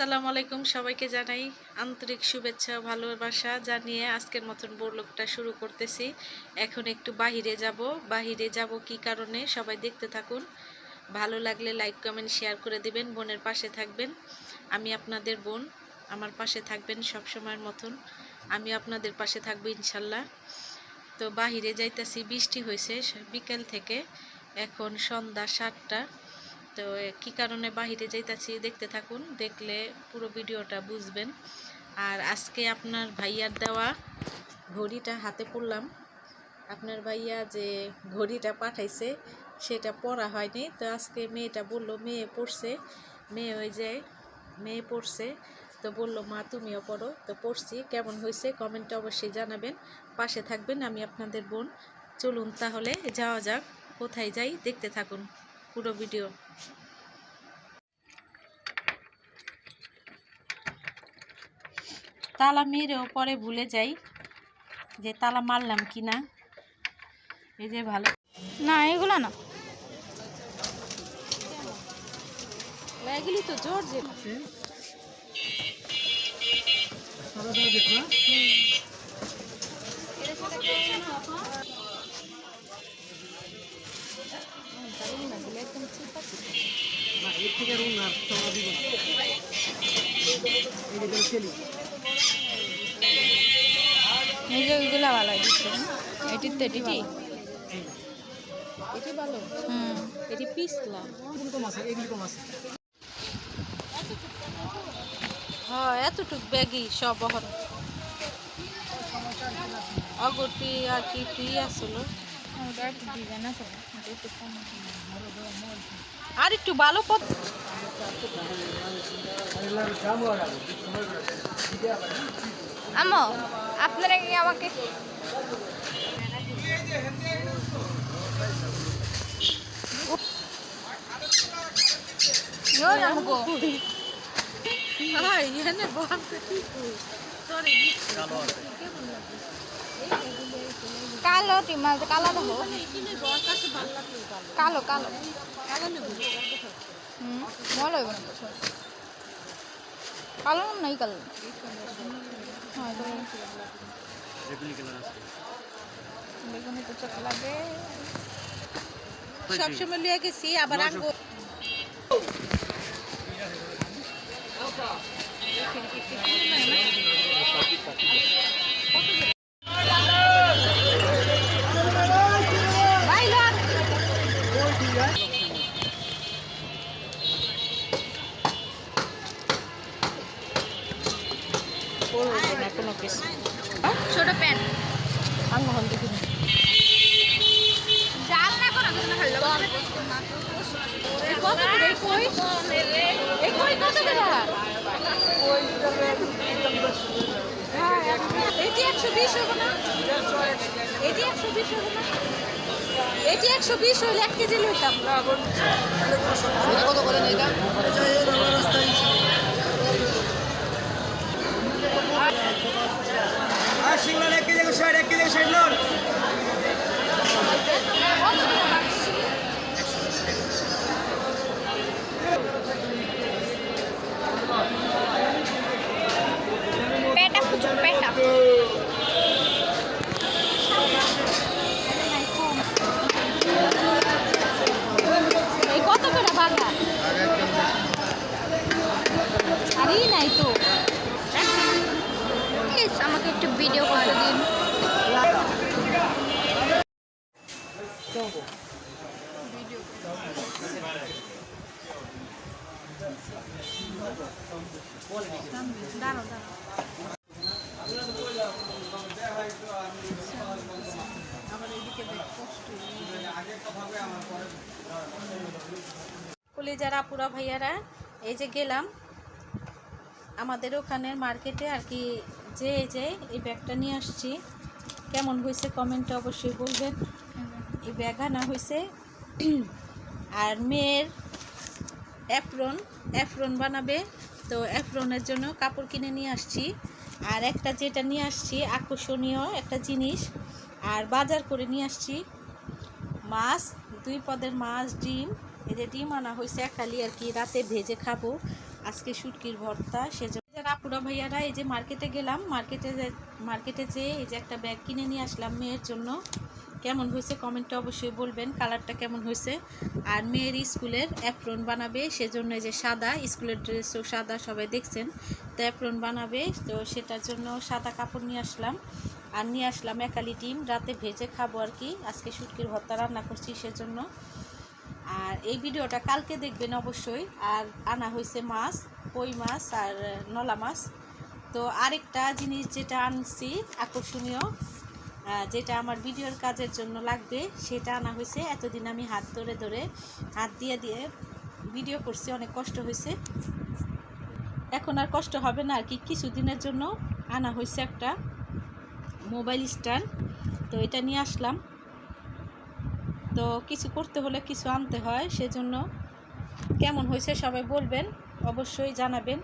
আসসালামু আলাইকুম সবাইকে জানাই আন্তরিক শুভেচ্ছা ও ভালোবাসা জানিয়ে আজকের মতন বোরলোকটা শুরু করতেছি। এখন একটু বাহিরে যাব। বাহিরে যাব কি কারণে? সবাই দেখতে থাকুন। ভালো লাগলে লাইক, কমেন্ট, শেয়ার করে দিবেন, বোনের পাশে থাকবেন। আমি আপনাদের বোন, আমার পাশে থাকবেন সব সময়ের মতন। আমি আপনাদের পাশে থাকব ইনশাল্লাহ। তো বাহিরে যাইতেছি, বৃষ্টি হয়েছে বিকেল থেকে। এখন সন্ধ্যা সাতটা। তো কি কারণে বাহিরে যাইতাছি দেখতে থাকুন, দেখলে পুরো ভিডিওটা বুঝবেন। আর আজকে আপনার ভাইয়ার দেওয়া ঘড়িটা হাতে পড়লাম। আপনার ভাইয়া যে ঘড়িটা পাঠাইছে, সেটা পড়া হয়নি। তো আজকে মেয়েটা বলল, মেয়ে পড়ছে। মেয়ে হয়ে যায় মেয়ে পড়ছে। তো বলল, মা, তুমিও পড়ো। তো পড়ছি। কেমন হয়েছে কমেন্টে অবশ্যই জানাবেন। পাশে থাকবেন আমি আপনাদের বোন। চলুন তাহলে যাওয়া যাক। কোথায় যাই, দেখতে থাকুন। পুরো ভিডিও। তালা মেরেও পরে ভুলে যাই যে তালা মারলাম কি না এই যে ভালো। না এগুলো না। এগুলি তো জোর যে এই যে ওইগুলো ভালো দিচ্ছে এটির তো এটি এটি ভালো? হুম। এটি পিসলা হ্যাঁ এতটুক ব্যাগই সব বহর অগরটি আর কি আসলো? আর একটু ভালো পথ। আমো আপনারা কি আমাকে সরি কালো টিমাল কালো লাগল কালো কালো কালো। নেব হুম ভালো হবে না। কালো নাই কালো? হ্যাঁ বেগুনি তো চোখ লাগে। সবসময় লিয়ে গেছি আবার করব না কোনো কিছু ছোট প্যান্ট আঙ্গো হল কত কত এটি একশো বিশ হবে এটি একশো বিশ এটি একশো বিশ হইলে এক কেজি লইতাম। আর সিংলার কলিজার আপুরা ভাইয়ারা, এই যে গেলাম, আমাদের ওখানের মার্কেটে আর কি, যে যে এই ব্যাগটা নিয়ে আসছি, কেমন হয়েছে কমেন্টে অবশ্যই বলবেন। এই ব্যাগ আনা হয়েছে আর মেয়ের অ্যাপ্রন অ্যাপ্রন বানাবে। তো অ্যাপ্রনের জন্য কাপড় কিনে নিয়ে আসছি। আর একটা যেটা নিয়ে আসছি, আকর্ষণীয় একটা জিনিস। আর বাজার করে নিয়ে আসছি। মাছ, দুই পদের মাছ, ডিম। এই যে ডিম আনা হয়েছে খালি আর কি, রাতে ভেজে খাব। আজকে শুটকির ভর্তা, সেজন্য। আপুরা ভাইয়ারা, এই যে মার্কেটে গেলাম, মার্কেটে মার্কেটে যেয়ে এই যে একটা ব্যাগ কিনে নিয়ে আসলাম মেয়ের জন্য। কেমন হয়েছে কমেন্টে অবশ্যই বলবেন, কালারটা কেমন হয়েছে। আর মেয়ের স্কুলের অ্যাপ্রন বানাবে, সেজন্য যে সাদা, স্কুলের ড্রেসও সাদা, সবাই দেখছেন। তো অ্যাপ্রন বানাবে, তো সেটার জন্য সাদা কাপড় নিয়ে আসলাম। আর নিয়ে আসলাম একালি ডিম, রাতে ভেজে খাব আর কি। আজকে শুটকির ভর্তা রান্না করছি সেজন্য। আর এই ভিডিওটা কালকে দেখবেন অবশ্যই। আর আনা হয়েছে মাছ, কই মাছ আর নলা মাছ। তো আরেকটা জিনিস যেটা আনছি, আকর্ষণীয় যেটা আমার ভিডিওর কাজের জন্য লাগবে, সেটা আনা হয়েছে। এতদিন আমি হাত ধরে ধরে হাত দিয়ে দিয়ে ভিডিও করছি, অনেক কষ্ট হয়েছে। এখন আর কষ্ট হবে না, আর কি কিছুদিনের জন্য আনা হয়েছে একটা মোবাইল স্ট্যান্ড। তো এটা নিয়ে আসলাম। তো কিছু করতে হলে কিছু আনতে হয়, সেজন্য কেমন হয়েছে সবাই বলবেন, অবশ্যই জানাবেন।